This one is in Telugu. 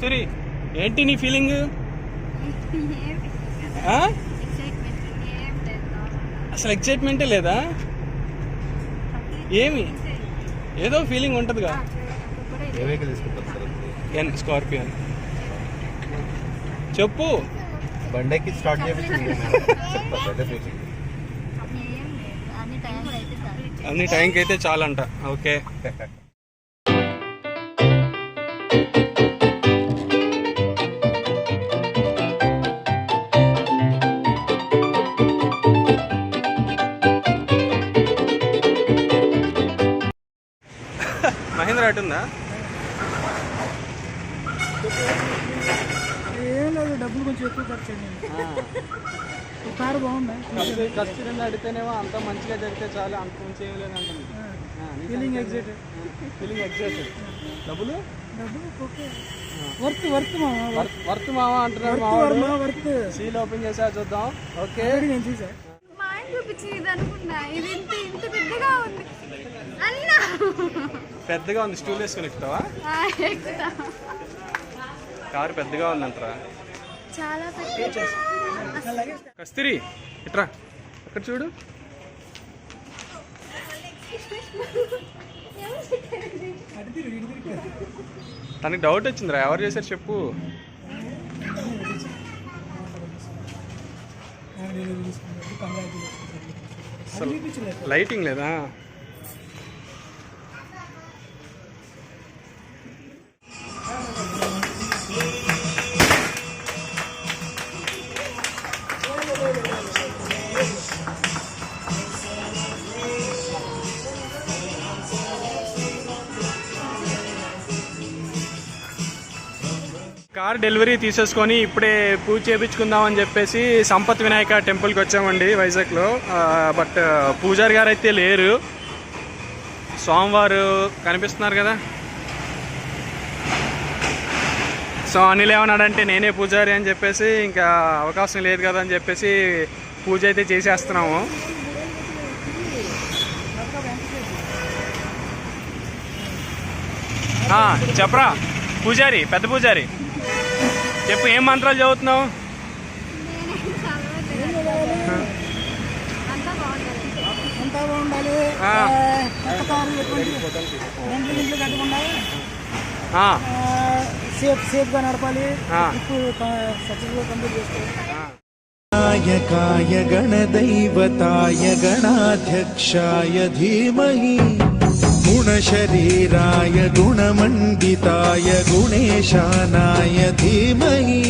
కస్తూరి ఏంటి నీ ఫీలింగ్ అసలు ఎక్సైట్మెంటే లేదా? ఏమి? ఏదో ఫీలింగ్ ఉంటుందిగా. ఎన్ స్కార్పియన్ చెప్పు. బండెక్కి స్టార్ట్ అన్ని టైంకి అయితే చాలంట. ఓకే. మహేంద్ర అటుందా ఏం లేదు డబ్బులు కొంచెం ఎక్కువ ఖర్చు అయ్యింది ఒక కారు బాగుందా? కస్తూరి అడితేనేమో అంత మంచిగా జరిగితే చాలు అంత మంచి ఏం లేదు అంటుంది ఫీలింగ్ ఎగ్జైట్ ఫీలింగ్ ఎగ్జైటెడ్ డబ్బులు? వర్త్ వర్త్ మా వర్త్ మామ అంటున్నాడు వర్త్ వర్మ వర్త్ సీల్ ఓపెన్ చేసా చూద్దాం. ఓకే. నేను చూసా. మా ఆయన చూపించింది ఇది అనుకున్నా. ఇది ఇంత ఇంత పెద్దగా ఉంది. అన్నా. పెద్దగా ఉంది స్టూల్ వేసుకుని ఎక్కుతావా? కారు పెద్దగా ఉందంటరా చాలా పెద్ద కస్తూరి ఇట్రా అక్కడ చూడు. తనకి డౌట్ వచ్చిందిరా ఎవరు చేశారు చెప్పు. లైటింగ్ లేదా? కార్ డెలివరీ తీసేసుకొని ఇప్పుడే పూజ చేయించుకుందామని చెప్పేసి సంపత్ వినాయక టెంపుల్కి వచ్చామండి వైజాగ్లో. బట్ పూజారి గారు అయితే లేరు. సోమవారు కనిపిస్తున్నారు కదా? సో అనిల్ ఏమన్నాడంటే నేనే పూజారి అని చెప్పేసి ఇంకా అవకాశం లేదు కదా అని చెప్పేసి పూజ అయితే చేసేస్తున్నాము. చెప్పరా? పూజారి పెద్ద పూజారి. చెప్పు ఏం మంత్రాలు చదువుతున్నావు ఆ, సేఫ్ సేఫ్గా నడపాలి ఆ. ట్రిప్ సక్సెస్ఫుల్ కంప్లీట్ చేసుకోవాలి ఆ. य गुणेशानाय धीमहि